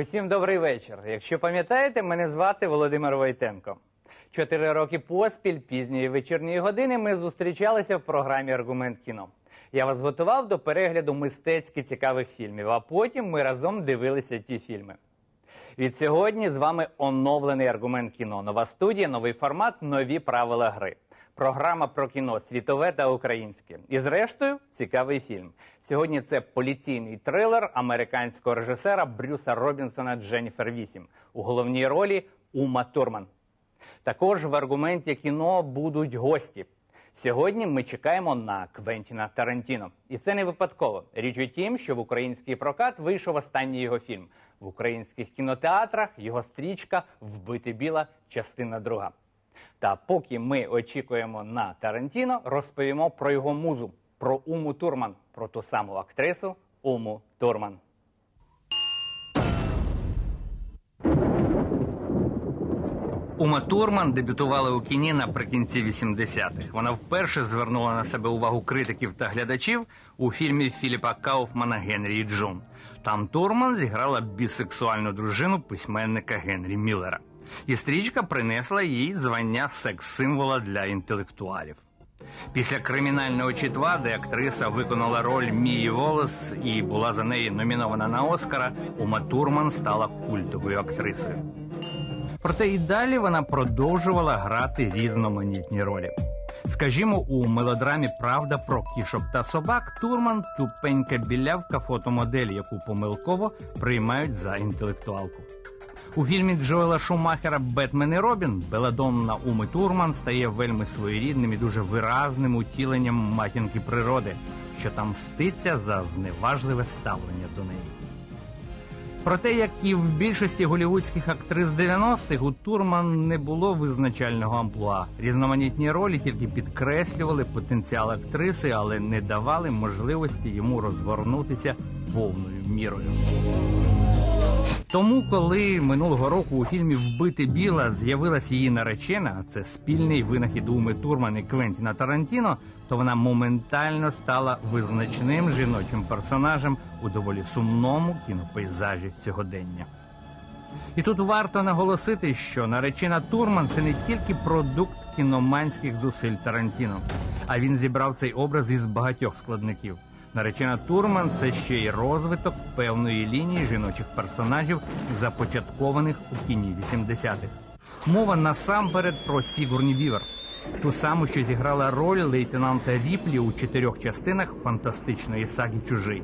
Усім добрий вечір. Якщо пам'ятаєте, мене звати Володимир Войтенко. Чотири роки поспіль пізньої вечірньої години ми зустрічалися в програмі Аргумент кіно. Я вас готував до перегляду мистецьки цікавих фільмів, а потім ми разом дивилися ті фільми. Від сьогодні з вами оновлений аргумент кіно. Нова студія, новий формат, нові правила гри. Програма про кіно світове та українське. І зрештою, цікавий фільм. Сьогодні це поліційний трилер американського режисера Брюса Робінсона Дженніфер Вісім. У головній ролі Ума Турман. Також в аргументі кіно будуть гості. Сьогодні ми чекаємо на Квентіна Тарантіно. І це не випадково. Річ у тім, що в український прокат вийшов останній його фільм. В українських кінотеатрах його стрічка Вбити біла, частина друга. Та поки ми очікуємо на Тарантіно, розповімо про його музу, про Уму Турман, про ту саму актрису Уму Турман. Ума Турман дебютувала у кіні наприкінці 80-х. Вона вперше звернула на себе увагу критиків та глядачів у фільмі Філіпа Кауфмана Генрі і Джун. Там Турман зіграла бісексуальну дружину письменника Генрі Міллера. І стрічка принесла їй звання секс-символа для інтелектуалів. Після кримінального чітва, де актриса виконала роль Мії Волос і була за неї номінована на Оскара, Ума Турман стала культовою актрисою. Проте і далі вона продовжувала грати різноманітні ролі. Скажімо, у мелодрамі Правда про кішок та собак Турман тупенька білявка фотомодель, яку помилково приймають за інтелектуалку. У фільмі Джоела Шумахера Бетмен і Робін Беладонна Уми Турман стає вельми своєрідним і дуже виразним утіленням матінки природи, що там мститься за зневажливе ставлення до неї. Проте, як і в більшості голівудських актрис 90-х, у Турман не було визначального амплуа. Різноманітні ролі тільки підкреслювали потенціал актриси, але не давали можливості йому розгорнутися повною мірою. Тому, коли минулого року у фільмі Вбити біла з'явилась її наречена, а це спільний винахід Уми Турман і Квентіна Тарантіно, то вона моментально стала визначним жіночим персонажем у доволі сумному кінопейзажі сьогодення. І тут варто наголосити, що наречена Турман це не тільки продукт кіноманських зусиль Тарантіно, а він зібрав цей образ із багатьох складників. Наречена Турман це ще й розвиток певної лінії жіночих персонажів, започаткованих у кіні 80-х. Мова насамперед про Сігурні Вівер, ту саму, що зіграла роль лейтенанта Ріплі у чотирьох частинах фантастичної саги Чужий.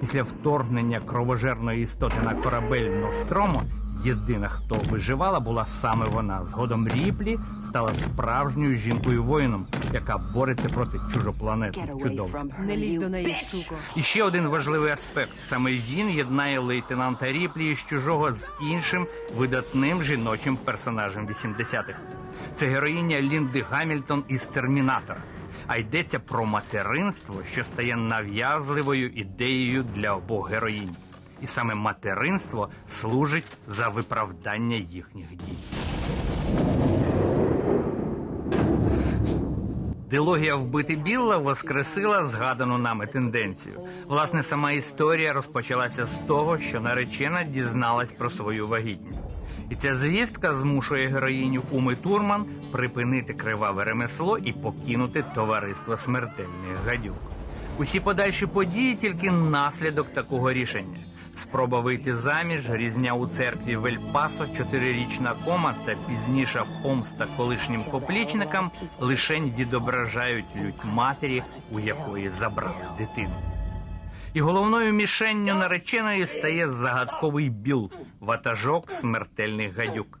Після вторгнення кровожерної істоти на корабель Ностромо єдина, хто виживала, була саме вона. Згодом Ріплі стала справжньою жінкою воїном, яка бореться проти чужопланетних чудовиськ. Не лізь до неї, суко. І ще один важливий аспект: саме він єднає лейтенанта Ріплі з чужого з іншим видатним жіночим персонажем 80-х. Це героїня Лінди Гамільтон із Термінатора. А йдеться про материнство, що стає нав'язливою ідеєю для обох героїнь. І саме материнство служить за виправдання їхніх дій. Дилогія вбити Білла воскресила згадану нами тенденцію. Власне, сама історія розпочалася з того, що наречена дізналась про свою вагітність. І ця звістка змушує героїню Уми Турман припинити криваве ремесло і покинути товариство смертельних гадюк. Усі подальші події тільки наслідок такого рішення. Спроба вийти заміж, різня у церкві в Ель-Пасо, чотирирічна кома та пізніша помста колишнім поплічникам лишень відображають лють матері, у якої забрали дитину. І головною мішенню нареченої стає загадковий біл ватажок смертельних гадюк.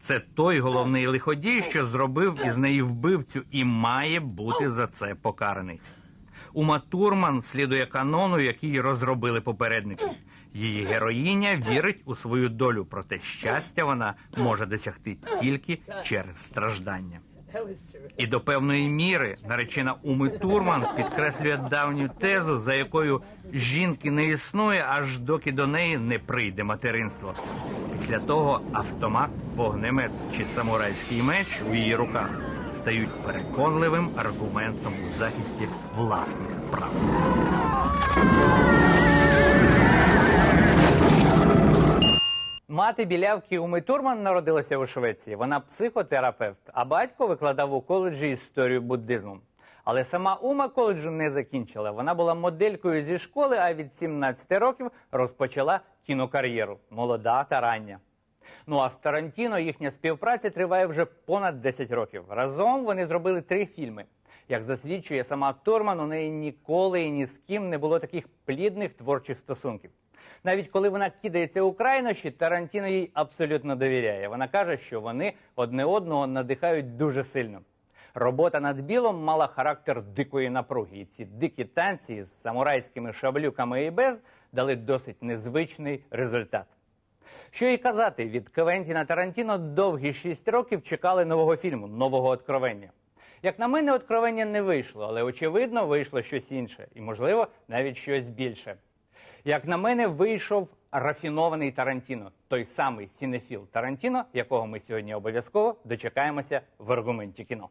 Це той головний лиходій, що зробив із неї вбивцю, і має бути за це покараний. Ума Турман слідує канону, який розробили попередники. Її героїня вірить у свою долю, проте щастя вона може досягти тільки через страждання. І до певної міри наречена Уми Турман підкреслює давню тезу, за якою жінки не існує, аж доки до неї не прийде материнство. Після того автомат, вогнемет чи самурайський меч у її руках стають переконливим аргументом у захисті власних прав. Мати білявки Уми Турман народилася у Швеції. Вона психотерапевт, а батько викладав у коледжі історію буддизму. Але сама Ума коледжу не закінчила. Вона була моделькою зі школи, а від 17 років розпочала кінокар'єру. Молода та рання. Ну а з Тарантіно їхня співпраця триває вже понад 10 років. Разом вони зробили три фільми. Як засвідчує сама Торман, у неї ніколи і ні з ким не було таких плідних творчих стосунків. Навіть коли вона кидається у крайнощі, Тарантіно їй абсолютно довіряє. Вона каже, що вони одне одного надихають дуже сильно. Робота над білом мала характер дикої напруги, і ці дикі танці з самурайськими шаблюками і без дали досить незвичний результат. Що і казати, від Квентіна Тарантіно довгі шість років чекали нового фільму, нового откровення. Як на мене, откровення не вийшло, але очевидно вийшло щось інше, і, можливо, навіть щось більше. Як на мене, вийшов рафінований Тарантіно, той самий сінефіл Тарантіно, якого ми сьогодні обов'язково дочекаємося в аргументі кіно.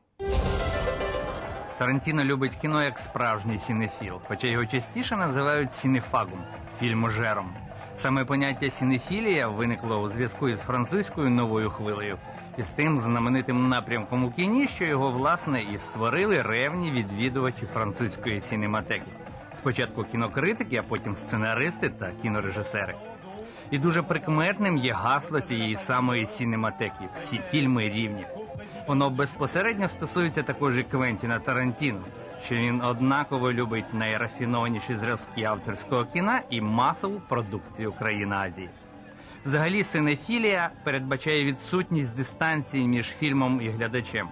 Тарантіно любить кіно як справжній сінефіл, хоча його частіше називають сінефагом фільможером. Саме поняття сінефілія виникло у зв'язку із французькою новою хвилею і з тим знаменитим напрямком у кіні, що його власне і створили ревні відвідувачі французької сінематеки. Спочатку кінокритики, а потім сценаристи та кінорежисери. І дуже прикметним є гасло цієї самої сінематеки. Всі фільми рівні. Воно безпосередньо стосується також і Квентіна Тарантіно, що він однаково любить найрафінованіші зразки авторського кіна і масову продукцію країн Азії. Взагалі, синефілія передбачає відсутність дистанції між фільмом і глядачем.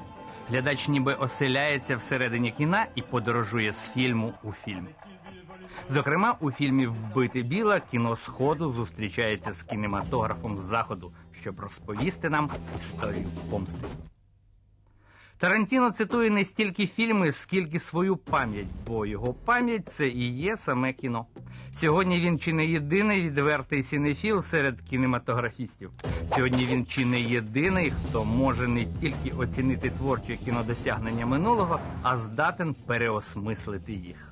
Глядач ніби оселяється всередині кіна і подорожує з фільму у фільм. Зокрема, у фільмі Вбити біла кіно сходу зустрічається з кінематографом з заходу, щоб розповісти нам історію помсти. Тарантіно цитує не стільки фільми, скільки свою пам'ять, бо його пам'ять це і є саме кіно. Сьогодні він чи не єдиний відвертий сінефіл серед кінематографістів. Сьогодні він чи не єдиний, хто може не тільки оцінити творчі кінодосягнення минулого, а здатен переосмислити їх.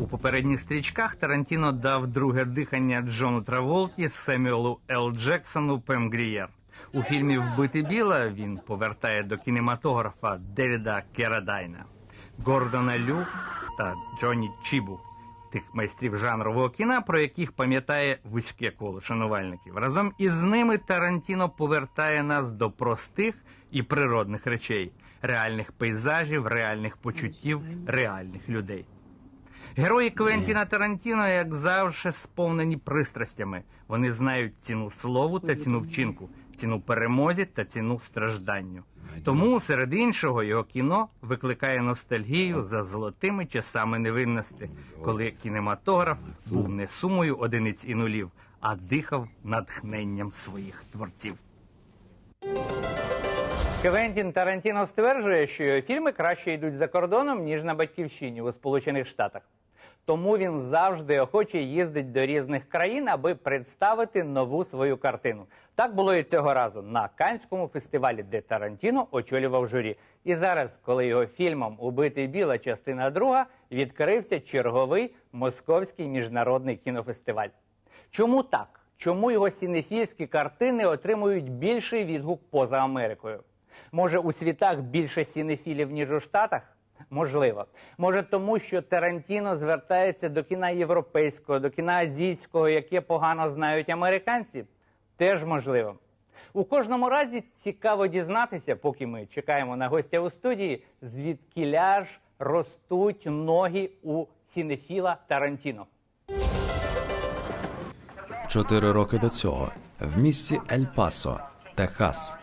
У попередніх стрічках Тарантіно дав друге дихання Джону Траволті, Семюелу Л. Джексону, Пем Грієр. У фільмі Вбити біла він повертає до кінематографа Девіда Керадайна, Гордона Лю та Джоні Чібу, тих майстрів жанрового кіна, про яких пам'ятає вузьке коло шанувальників. Разом із ними Тарантіно повертає нас до простих і природних речей, реальних пейзажів, реальних почуттів, реальних людей. Герої Квентіна Тарантіно, як завжди, сповнені пристрастями. Вони знають ціну слову та ціну вчинку, ціну перемозі та ціну стражданню. Тому, серед іншого, його кіно викликає ностальгію за золотими часами невинності, коли кінематограф був не сумою одиниць і нулів, а дихав натхненням своїх творців. Квентін Тарантіно стверджує, що його фільми краще йдуть за кордоном, ніж на батьківщині у Сполучених Штатах. Тому він завжди охоче їздить до різних країн, аби представити нову свою картину. Так було і цього разу на Канському фестивалі, де Тарантіно очолював журі. І зараз, коли його фільмом Убитий біла частина друга відкрився черговий московський міжнародний кінофестиваль. Чому так? Чому його сінефільські картини отримують більший відгук поза Америкою? Може, у світах більше сінефілів, ніж у Штатах? Можливо. Може, тому що Тарантіно звертається до кіна європейського, до кіна азійського, яке погано знають американці? Теж можливо. У кожному разі цікаво дізнатися, поки ми чекаємо на гостя у студії, звідкіля ж ростуть ноги у сінефіла Тарантіно. Чотири роки до цього в місті Ель-Пасо, Техас.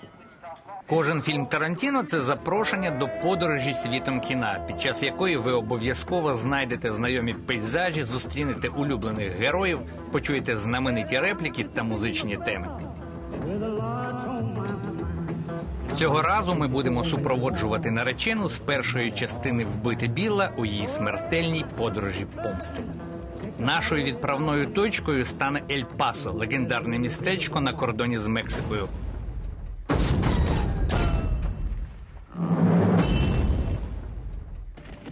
Кожен фільм Тарантіно це запрошення до подорожі світом кіна, під час якої ви обов'язково знайдете знайомі пейзажі, зустрінете улюблених героїв, почуєте знамениті репліки та музичні теми. Цього разу ми будемо супроводжувати наречену з першої частини вбити біла у її смертельній подорожі помсти. Нашою відправною точкою стане Ель Пасо, легендарне містечко на кордоні з Мексикою.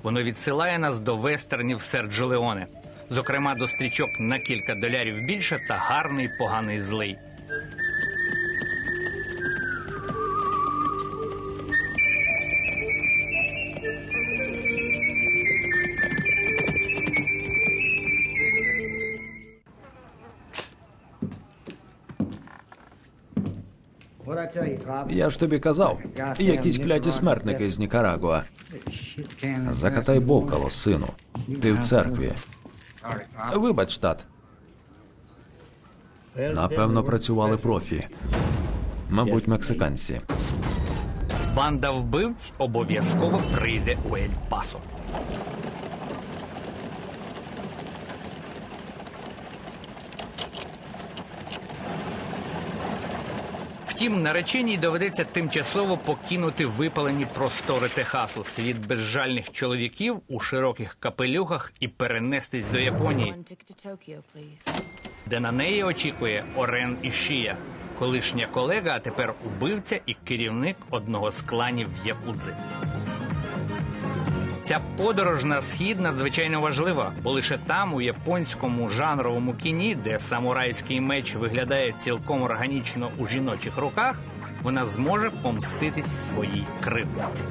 Воно відсилає нас до вестернів Серджо Леоне, зокрема до стрічок на кілька долярів більше та гарний поганий злий. Я ж тобі казав, якісь кляті смертники з Нікарагуа. Закатай бокало, сину. Ти в церкві. Вибач, тат. Напевно, працювали профі. Мабуть, мексиканці. Банда вбивць обов'язково прийде у Ель Втім, нареченій доведеться тимчасово покинути випалені простори Техасу, світ безжальних чоловіків у широких капелюхах і перенестись до Японії, де на неї очікує Орен Ішія, колишня колега, а тепер убивця і керівник одного з кланів Якудзи. Ця подорож на схід надзвичайно важлива, бо лише там, у японському жанровому кіні, де самурайський меч виглядає цілком органічно у жіночих руках, вона зможе помститись своїй кривдниці.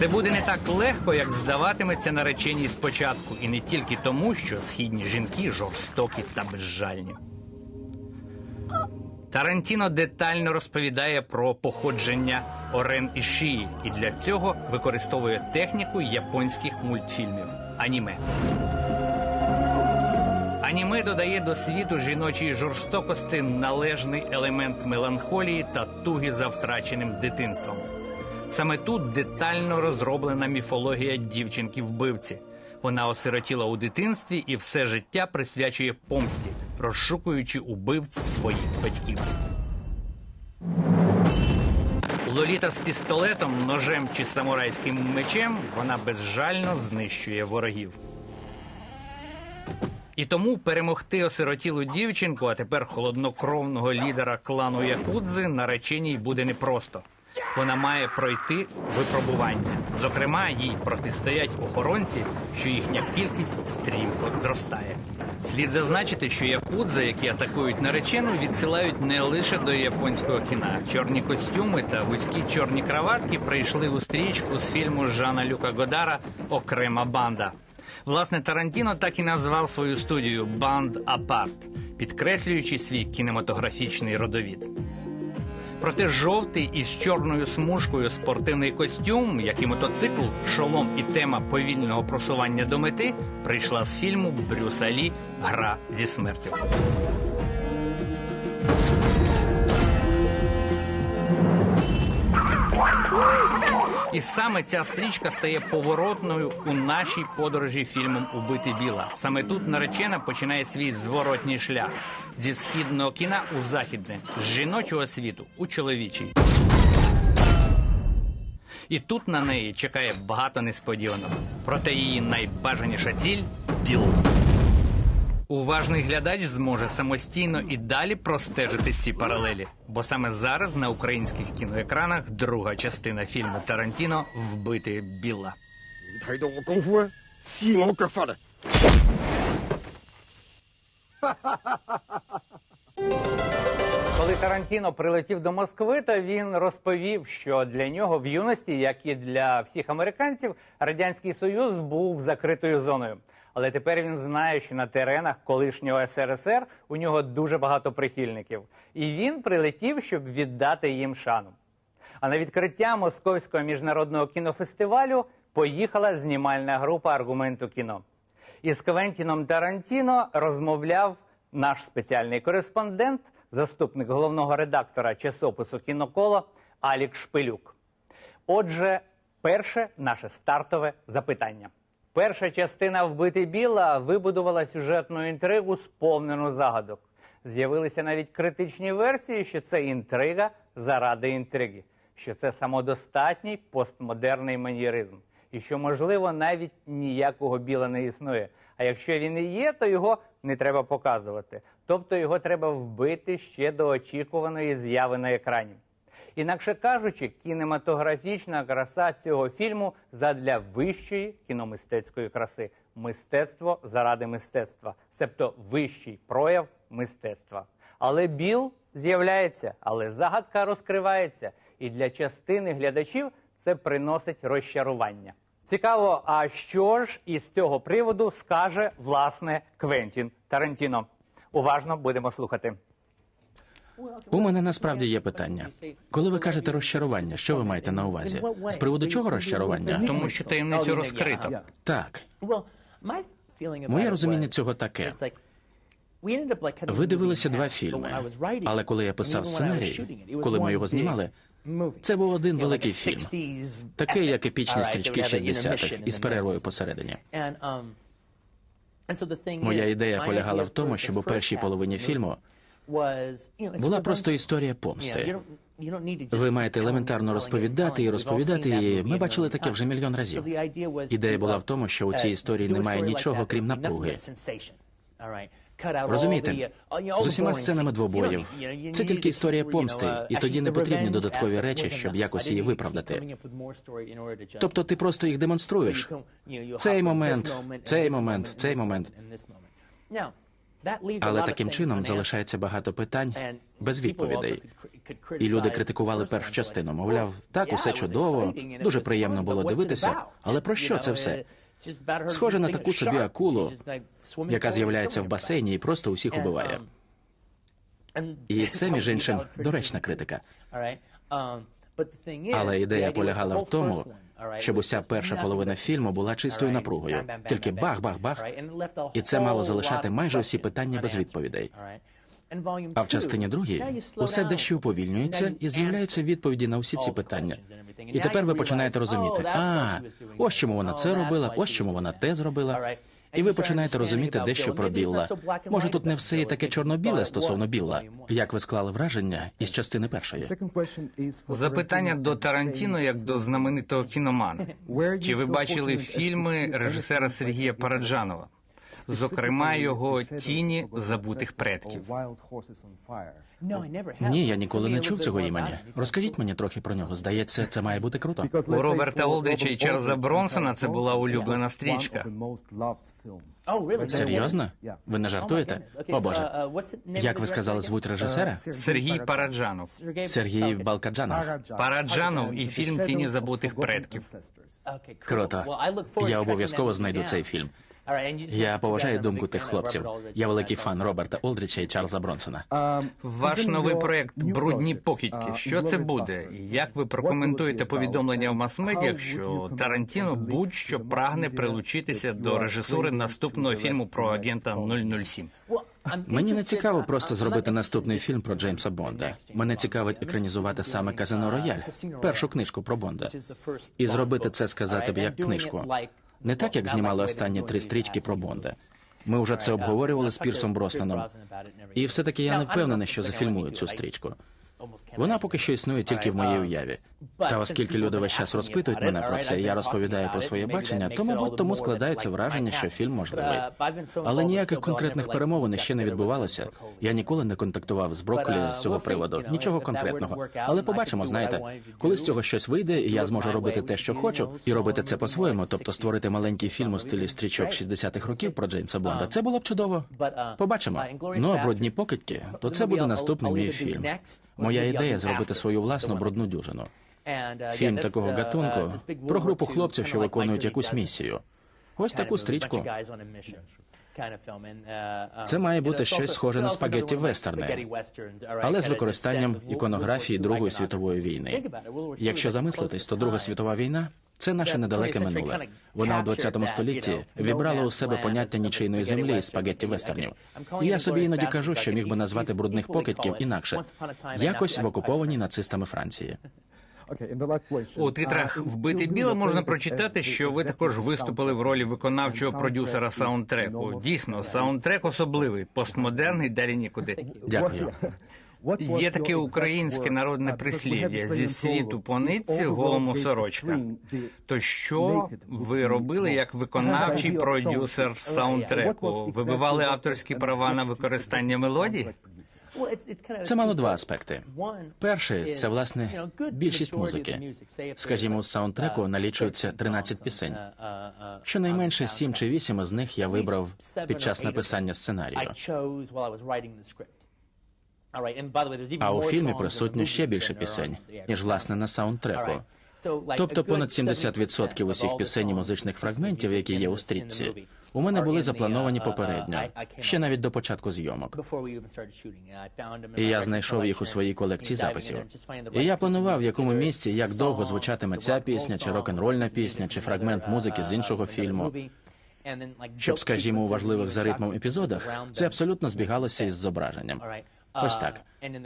Це буде не так легко, як здаватиметься нареченій спочатку, і не тільки тому, що східні жінки жорстокі та безжальні. Тарантіно детально розповідає про походження Орен і Шії, і для цього використовує техніку японських мультфільмів аніме. Аніме додає до світу жіночої жорстокості належний елемент меланхолії та туги за втраченим дитинством. Саме тут детально розроблена міфологія дівчинки-вбивці. Вона осиротіла у дитинстві і все життя присвячує помсті, розшукуючи убивць своїх батьків. Лоліта з пістолетом, ножем чи самурайським мечем вона безжально знищує ворогів. І тому перемогти осиротілу дівчинку, а тепер холоднокровного лідера клану Якудзи, нареченій буде непросто. Вона має пройти випробування. Зокрема, їй протистоять охоронці, що їхня кількість стрімко зростає. Слід зазначити, що якудзи, які атакують наречену, відсилають не лише до японського кіна. Чорні костюми та вузькі чорні краватки прийшли у стрічку з фільму Жана Люка Годара Окрема банда. Власне, Тарантіно так і назвав свою студію Банд Апарт, підкреслюючи свій кінематографічний родовід. Проте жовтий із чорною смужкою спортивний костюм, як і мотоцикл, шолом і тема повільного просування до мети прийшла з фільму Брюса Лі Гра зі смертю. І саме ця стрічка стає поворотною у нашій подорожі фільмом Убити біла. Саме тут наречена починає свій зворотній шлях зі східного кіна у західне, з жіночого світу у чоловічий. І тут на неї чекає багато несподіваного. Проте її найбажаніша ціль біл. Уважний глядач зможе самостійно і далі простежити ці паралелі, бо саме зараз на українських кіноекранах друга частина фільму Тарантіно вбити біла. Коли Тарантіно прилетів до Москви, то він розповів, що для нього в юності, як і для всіх американців, радянський союз був закритою зоною. Але тепер він знає, що на теренах колишнього СРСР у нього дуже багато прихильників, і він прилетів, щоб віддати їм шану. А на відкриття Московського міжнародного кінофестивалю поїхала знімальна група аргументу кіно. Із Квентіном Тарантіно розмовляв наш спеціальний кореспондент, заступник головного редактора часопису Кіноколо Алік Шпилюк. Отже, перше наше стартове запитання. Перша частина вбити біла вибудувала сюжетну інтригу, сповнену загадок. З'явилися навіть критичні версії, що це інтрига заради інтриги, що це самодостатній постмодерний маньєризм, і що, можливо, навіть ніякого біла не існує. А якщо він і є, то його не треба показувати. Тобто його треба вбити ще до очікуваної зяви на екрані. Інакше кажучи, кінематографічна краса цього фільму задля вищої кіномистецької краси. Мистецтво заради мистецтва, себто вищий прояв мистецтва. Але біл з'являється, але загадка розкривається. І для частини глядачів це приносить розчарування. Цікаво, а що ж із цього приводу скаже власне Квентін Тарантіно? Уважно будемо слухати. У мене насправді є питання. Коли ви кажете розчарування, що ви маєте на увазі? З приводу чого розчарування? Тому що таємницю розкрито. Так, моє розуміння цього таке. Ви дивилися два фільми, але коли я писав сценарій, коли ми його знімали, це був один великий фільм, такий як епічні стрічки 60-х із перервою посередині. Моя ідея полягала в тому, щоб у першій половині фільму була просто історія помсти. Ви маєте елементарно розповідати і розповідати її. Ми бачили таке вже мільйон разів. Ідея була в тому, що у цій історії немає нічого, крім напруги. Розумієте, з усіма сценами двобоїв. Це тільки історія помсти, і тоді не потрібні додаткові речі, щоб якось її виправдати. Тобто ти просто їх демонструєш. Цей момент, цей момент, цей момент. Але таким чином залишається багато питань без відповідей. І люди критикували першу частину. Мовляв, так, усе чудово, дуже приємно було дивитися. Але про що це все? Схоже на таку собі акулу, яка з'являється в басейні і просто усіх убиває. І це, між іншим, доречна критика. Але ідея полягала в тому, щоб уся перша половина фільму була чистою напругою, тільки бах-бах-бах, і це мало залишати майже усі питання без відповідей. А в частині другій усе дещо уповільнюється і з'являються відповіді на усі ці питання. І тепер ви починаєте розуміти, а ось чому вона це робила, ось чому вона те зробила. І ви починаєте розуміти дещо про Білла. Може, тут не все і таке чорно-біле стосовно Білла. Як ви склали враження із частини першої? Запитання до Тарантіно як до знаменитого кіномана. Чи ви бачили фільми режисера Сергія Параджанова? Зокрема, його тіні забутих предків. Ні, я ніколи не чув цього імені. Розкажіть мені трохи про нього. Здається, це має бути круто. У Роберта Олдріча і Чарльза Бронсона це була улюблена стрічка. Серйозно? Ви не жартуєте? О Боже, як ви сказали, звуть режисера? Сергій Параджанов. Сергій Балкаджанов. Параджанов і фільм Тіні забутих предків. Круто. Я обов'язково знайду цей фільм. Я поважаю думку тих хлопців. Я великий фан Роберта Олдріча і Чарльза Бронсона. Ваш новий проект Брудні покидьки. Що це буде? Як ви прокоментуєте повідомлення в мас-медіях, що Тарантіно будь-що прагне прилучитися до режисури наступного фільму про агента 007? Мені не цікаво просто зробити наступний фільм про Джеймса Бонда. Мене цікавить екранізувати саме Казино Рояль, першу книжку про Бонда. І зробити це сказати б як книжку. Не так, як знімали останні три стрічки про Бонда. Ми вже це обговорювали з Пірсом Броснаном. І все-таки я не впевнений, що зафільмую цю стрічку. Вона поки що існує тільки в моїй уяві. Та оскільки люди весь час розпитують мене про це, і я розповідаю про своє бачення, то, мабуть, тому складається враження, що фільм можливий. Але ніяких конкретних перемовин ще не відбувалося. Я ніколи не контактував з Брокколі з цього приводу. Нічого конкретного. Але побачимо, знаєте, коли з цього щось вийде, і я зможу робити те, що хочу, і робити це по-своєму, тобто створити маленький фільм у стилі стрічок 60-х років про Джеймса Бонда. Це було б чудово. Побачимо. Ну а брудні покидьки, то це буде наступний мій фільм. Моя ідея зробити свою власну брудну дюжину. Фільм такого гатунку про групу хлопців, що виконують якусь місію. Ось таку стрічку. Це має бути щось схоже на спагетті вестерни, але з використанням іконографії Другої світової війни. Якщо замислитись, то Друга світова війна це наше недалеке минуле. Вона у 20 столітті вібрала у себе поняття нічийної землі і спагетті вестернів. І я собі іноді кажу, що міг би назвати брудних покидьків інакше, якось в окупованій нацистами Франції. У титрах Вбити біле можна прочитати, що ви також виступили в ролі виконавчого продюсера саундтреку. Дійсно, саундтрек особливий, постмодерний, далі нікуди. Дякую. Є таке українське народне прислів'я зі світу по нитці голому сорочка. То що ви робили як виконавчий продюсер саундтреку? Вибивали авторські права на використання мелодій? Це мало два аспекти. Перший це власне більшість музики. Скажімо, у саундтреку налічується 13 пісень. Щонайменше 7 чи 8 із них я вибрав під час написання сценарію. А у фільмі присутньо ще більше пісень, ніж власне на саундтреку. Тобто понад 70% усіх пісень і музичних фрагментів, які є у стрічці, у мене були заплановані попередньо, ще навіть до початку зйомок. І я знайшов їх у своїй колекції записів. І я планував, в якому місці, як довго звучатиме ця пісня, чи рок-н-рольна пісня, чи фрагмент музики з іншого фільму. Щоб, скажімо, у важливих за ритмом епізодах це абсолютно збігалося із зображенням. Ось так.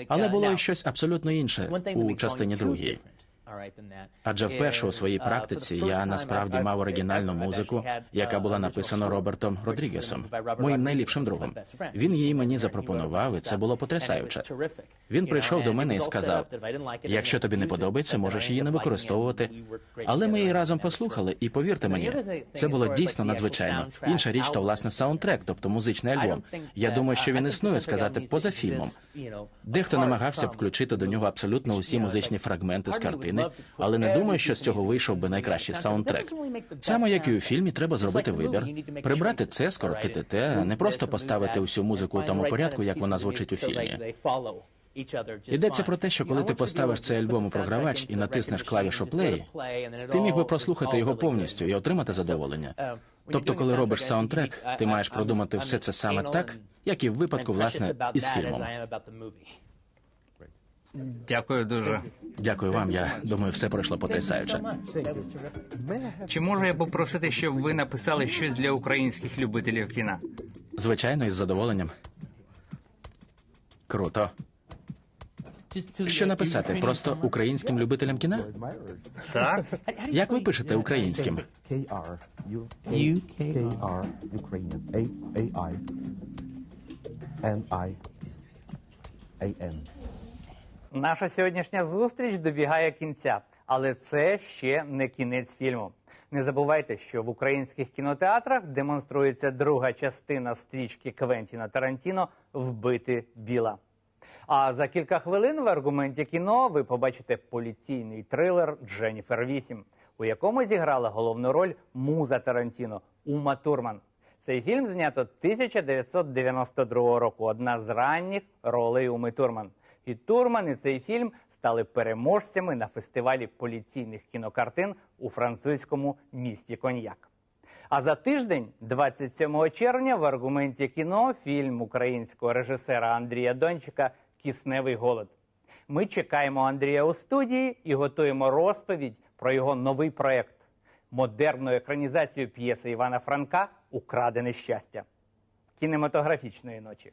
Але було і щось абсолютно інше у частині другій. Адже вперше у своїй практиці я насправді мав оригінальну музику, яка була написана Робертом Родрігесом, моїм найліпшим другом. Він її мені запропонував, і це було потрясаюче. Він прийшов до мене і сказав: якщо тобі не подобається, можеш її не використовувати. Але ми її разом послухали, і повірте мені, це було дійсно надзвичайно. Інша річ то власне саундтрек, тобто музичний альбом. Я думаю, що він існує сказати поза фільмом. Дехто намагався включити до нього абсолютно усі музичні фрагменти з картини, але не думаю, що з цього вийшов би найкращий саундтрек. Саме як і у фільмі, треба зробити вибір, прибрати це, скоротити те, не просто поставити усю музику у тому порядку, як вона звучить у фільмі. Йдеться про те, що коли ти поставиш цей альбом у програвач і натиснеш клавішу плей, ти міг би прослухати його повністю і отримати задоволення. Тобто, коли робиш саундтрек, ти маєш продумати все це саме так, як і в випадку, власне, із фільмом. Дякую дуже. Дякую вам. Я думаю, все пройшло потрясаюче. Чи можу я попросити, щоб ви написали щось для українських любителів кіна? Звичайно, із задоволенням. Круто. Що написати? Просто українським любителям кіна? Так? Як ви пишете українським? KR. Наша сьогоднішня зустріч добігає кінця, але це ще не кінець фільму. Не забувайте, що в українських кінотеатрах демонструється друга частина стрічки Квентіна Тарантіно Вбити біла. А за кілька хвилин в аргументі кіно ви побачите поліційний трилер Дженніфер 8, у якому зіграла головну роль муза Тарантіно Ума Турман. Цей фільм знято 1992 року. Одна з ранніх ролей Уми Турман. І Турман і цей фільм стали переможцями на фестивалі поліційних кінокартин у французькому місті Коньяк. А за тиждень, 27 червня, в аргументі кіно фільм українського режисера Андрія Дончика Кисневий голод. Ми чекаємо Андрія у студії і готуємо розповідь про його новий проект модерну екранізацію п'єси Івана Франка Украдене щастя кінематографічної ночі.